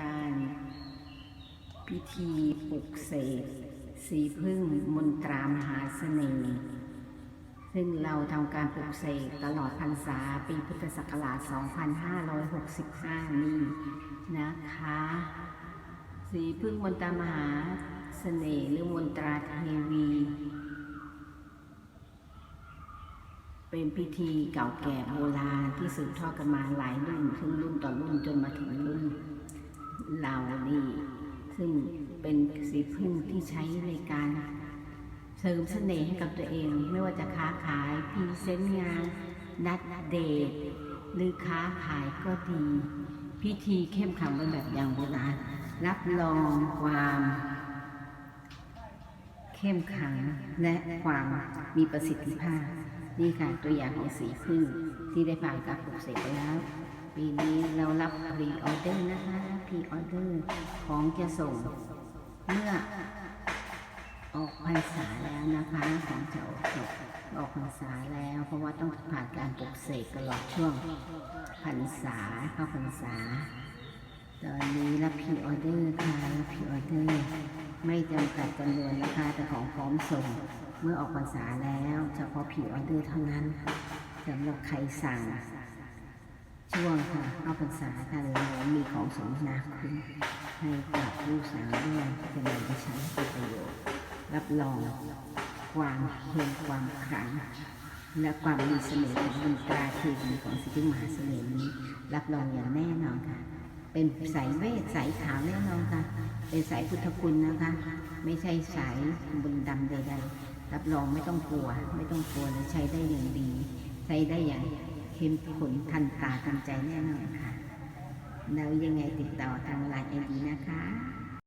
การ พิธีปลุกเสกสีพึ่งมนตรามหาเสน่ห์ซึ่งเราทำการปลุกเสกตลอดพรรษาปีพุทธศักราช 2565 นี้นะคะ สีพึ่งมนตรามหาเสน่ห์หรือมนตราเทวี เป็นพิธีเก่าแก่โบราณที่สืบทอดกันมาหลายรุ่นซึ่งรุ่นต่อรุ่นจนมาถึงรุ่น เรานี่ซึ่งเป็นสีพึ่งที่ใช้ในการเสริมเสน่ห์ให้กับตัวเอง ไม่ว่าจะค้าขายพรีเซนต์งาน นัดเดทหรือค้าขายก็ดี พิธีเข้มขังเป็นแบบอย่างโบราณรับรองความเข้มขังและความมีประสิทธิภาพ นี่ค่ะตัวอย่างของสีพึ่งที่ได้ผ่านการปลูกเสกไปแล้ว ปีนี้เรารับพรีออเดอร์นะคะ พรีออเดอร์ของจะส่งเมื่อออกพรรษาแล้วนะคะของจะออกออกพรรษาแล้ว เพราะว่าต้องผ่านการปลูกเสกตลอดช่วงพรรษาเข้าพรรษา ตอนนี้รับพรีออเดอร์ค่ะรับพรีออเดอร์ไม่จำกัดจำนวนนะคะแต่ของพร้อมส่งเมื่อออกพรรษาแล้วเฉพาะพรีออเดอร์เท่านั้นสำหรับใครสั่งช่วงค่ะเข้าพรรษาค่ะ มีของสมนาคุณให้กับผู้สั่งด้วยจะนำไปใช้เป็นประโยชน์ รับรองความเฮงความขลังและความมีเสน่ห์ของบุญตราเทวีของสิทธิมหาเสน่ห์นี้ รับรองอย่างแน่นอนค่ะ เป็นสายเวทสายขาวแน่นอนค่ะ เป็นสายพุทธคุณนะคะ ไม่ใช่สายบุญดำใดๆ รับรองไม่ต้องกลัว ไม่ต้องกลัวเลยใช้ได้อย่างดี ใช้ได้อย่างเข้มข้นทันตาทันใจแน่นอนค่ะ แล้วยังไงติดต่อทางไลน์ไอดีนะคะ